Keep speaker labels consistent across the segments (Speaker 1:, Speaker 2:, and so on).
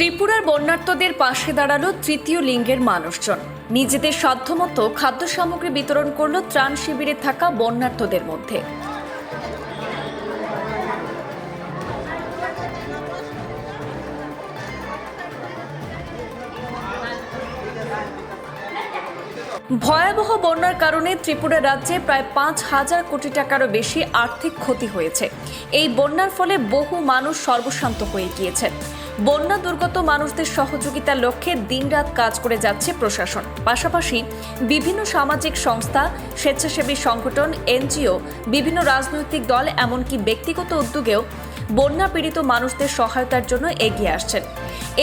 Speaker 1: ত্রিপুরার বন্যার্তদের পাশে দাঁড়াল তৃতীয় লিঙ্গের মানুষজন। নিজেদের সাধ্যমতো খাদ্য সামগ্রী বিতরণ করল ত্রাণ শিবিরে থাকা বন্যার্তদের মধ্যে। ভয়াবহ বন্যার কারণে ত্রিপুরা রাজ্যে প্রায় পাঁচ হাজার কোটি টাকারও বেশি আর্থিক ক্ষতি হয়েছে। এই বন্যার ফলে বহু মানুষ সর্বশান্ত হয়ে গিয়েছে বন্যা দুর্গত মানুষদের সহযোগিতার লক্ষ্যে দিনরাত কাজ করে যাচ্ছে প্রশাসন। পাশাপাশি বিভিন্ন সামাজিক সংস্থা, স্বেচ্ছাসেবী সংগঠন, এনজিও, বিভিন্ন রাজনৈতিক দল, এমনকি ব্যক্তিগত উদ্যোগেও বন্যা পীড়িত মানুষদের সহায়তার জন্য এগিয়ে আসছেন।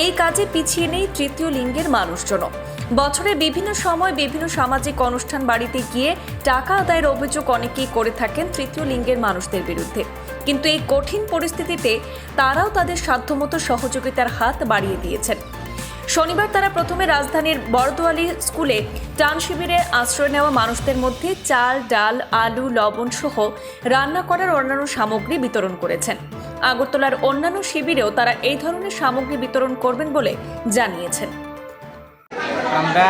Speaker 1: এই কাজে পিছিয়ে নেই তৃতীয় লিঙ্গের মানুষজনও। বছরে বিভিন্ন সময় বিভিন্ন সামাজিক অনুষ্ঠান বাড়িতে গিয়ে টাকা আদায়ের অভিযোগ অনেকেই করে থাকেন তৃতীয় লিঙ্গের মানুষদের বিরুদ্ধে। কিন্তু এই কঠিন পরিস্থিতিতে তারাও তাদের সাধ্যমতো সহযোগিতার হাত বাড়িয়ে দিয়েছেন। শনিবার তারা প্রথমে রাজধানীর বরদোয়ালি স্কুলে টান শিবিরে আশ্রয় নেওয়া মানুষদের মধ্যে চাল, ডাল, আলু, লবণ সহ রান্না করার অন্যান্য সামগ্রী বিতরণ করেছেন। আগরতলার অন্যান্য শিবিরেও তারা এই ধরনের সামগ্রী বিতরণ করবেন বলে জানিয়েছেন।
Speaker 2: আমরা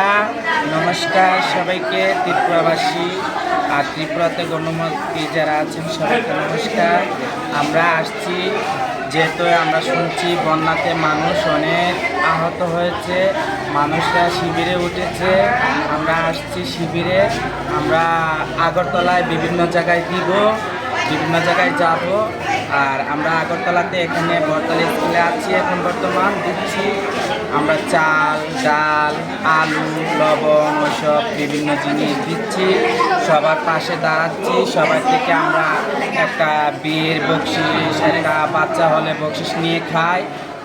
Speaker 2: নমস্কার সবাইকে, ত্রিপুরাবাসী আর ত্রিপুরাতে গণমতী যারা আছেন সবাইকে নমস্কার। আমরা আসছি, যেহেতু আমরা শুনছি বন্যাতে মানুষ অনেক আহত হয়েছে, মানুষরা শিবিরে উঠেছে। আমরা আসছি শিবিরে, আমরা আগরতলায় বিভিন্ন জায়গায় দিব, বিভিন্ন জায়গায় যাব। আর আমরা আগরতলাতে এখানে বরতলা স্কুলে আছি এখন বর্তমান। দিচ্ছি আমরা চাল, ডাল, আলু, লবণ ওসব বিভিন্ন জিনিস দিচ্ছি। সবার পাশে দাঁড়াচ্ছি। সবার থেকে আমরা একটা বিয়ের বকশিস, একটা বাচ্চা হলে বকশিস নিয়ে খাই।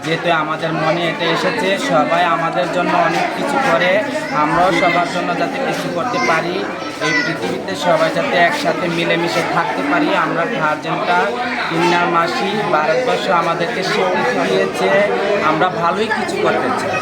Speaker 2: যেহেতু আমাদের মনে এটা এসেছে, সবাই আমাদের জন্য অনেক কিছু করে। আমরাও সবার জন্য যাতে কিছু করতে পারি। এই পৃথিবীতে সবাই যাতে একসাথে মিলেমিশে থাকতে পারি। আমরা গার্জেনটা কিন্নার মাসি ভারতবর্ষ আমাদেরকে স্বীকৃতি দিয়েছে। আমরা ভালোই কিছু করতে চাই।